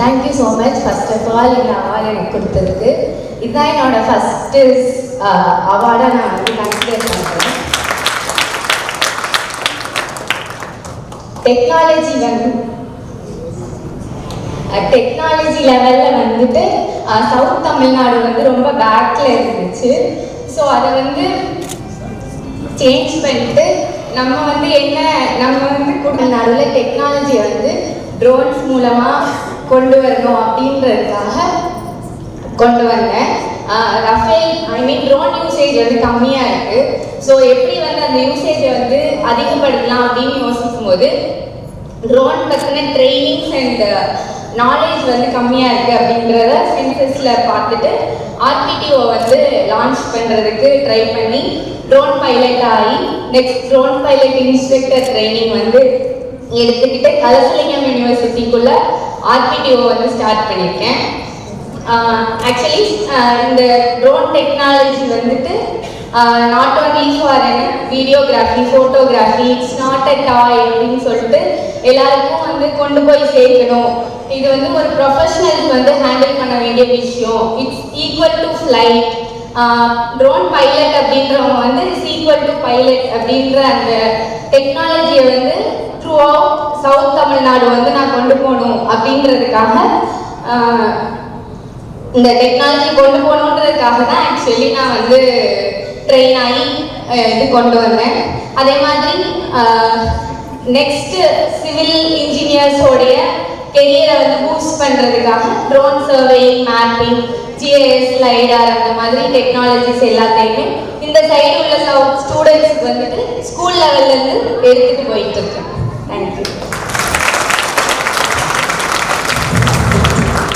Thank you so much first of all இந்த award எனக்கு கொடுத்ததுக்கு. இதுதான் என்னோட ஃபஸ்ட்டு அவார்டாக uh, நான் வந்து கன்சிடர் பண்ணுறேன் டெக்னாலஜி வந்து uh, டெக்னாலஜி லெவலில் வந்துட்டு uh, சவுத் தமிழ்நாடு வந்து ரொம்ப பேக்கில் இருந்துச்சு. ஸோ அதை வந்து சேஞ்ச் பண்ணிட்டு நம்ம வந்து என்ன நம்ம வந்து கூட நடுவில் டெக்னாலஜி வந்து ட்ரோன்ஸ் மூலமாக கொண்டு வரணும் அப்படின்றதுக்காக கொண்டு வந்தேன். Rafale I mean drone usage வந்து கம்மியாக இருக்குது ஸோ எப்படி வந்து அந்த யூசேஜை வந்து அதிகப்படுத்தலாம் அப்படின்னு யோசிக்கும் போது ட்ரோன் பற்றின ட்ரைனிங்ஸ் அண்ட் நாலேஜ் வந்து கம்மியாக இருக்குது அப்படின்றத சென்சஸில் பார்த்துட்டு ஆர்பிடிஓ வந்து லான்ச் பண்ணுறதுக்கு ட்ரை பண்ணி ட்ரோன் பைலட் ஆகி next drone pilot instructor training வந்து எடுத்துக்கிட்டு கலசலிங்கம் யூனிவர்சிட்டிக்குள்ள ஆர்பிடிஓ வந்து ஸ்டார்ட் பண்ணியிருக்கேன். ஆக்சுவலி இந்த ட்ரோன் டெக்னாலஜி வந்துட்டு not only for videography photography it's not a toy அப்படின்னு சொல்லிட்டு எல்லாருக்கும் வந்து கொண்டு போய் சேர்க்கணும். இது வந்து ஒரு ப்ரொஃபஷனலுக்கு வந்து ஹேண்டில் பண்ண வேண்டிய விஷயம். It's equal to flight drone pilot அப்படின்றவங்க வந்து இட்ஸ் ஈக்குவல் டு பைலட் அப்படின்ற அந்த டெக்னாலஜியை வந்து த்ரூ அவுட் சவுத் தமிழ்நாடு வந்து நான் கொண்டு போகணும் அப்படின்றதுக்காக இந்த டெக்னாலஜி கொண்டு போகணுன்றதுக்காக தான் ஆக்சுவலி நான் வந்து ட்ரெயின் ஆகி இது கொண்டு வந்தேன். அதே மாதிரி நெக்ஸ்ட் சிவில் இன்ஜினியர்ஸோடைய கெரியரை வந்து பூஸ்ட் பண்ணுறதுக்காக drone surveying mapping G S lidar அந்த மாதிரி டெக்னாலஜிஸ் எல்லாத்தையுமே இந்த சைடு உள்ள ஸ்டூடெண்ட்ஸுக்கு வந்துட்டு ஸ்கூல் லெவல்லேருந்து எடுத்துகிட்டு போயிட்டு இருக்கேன். uncle.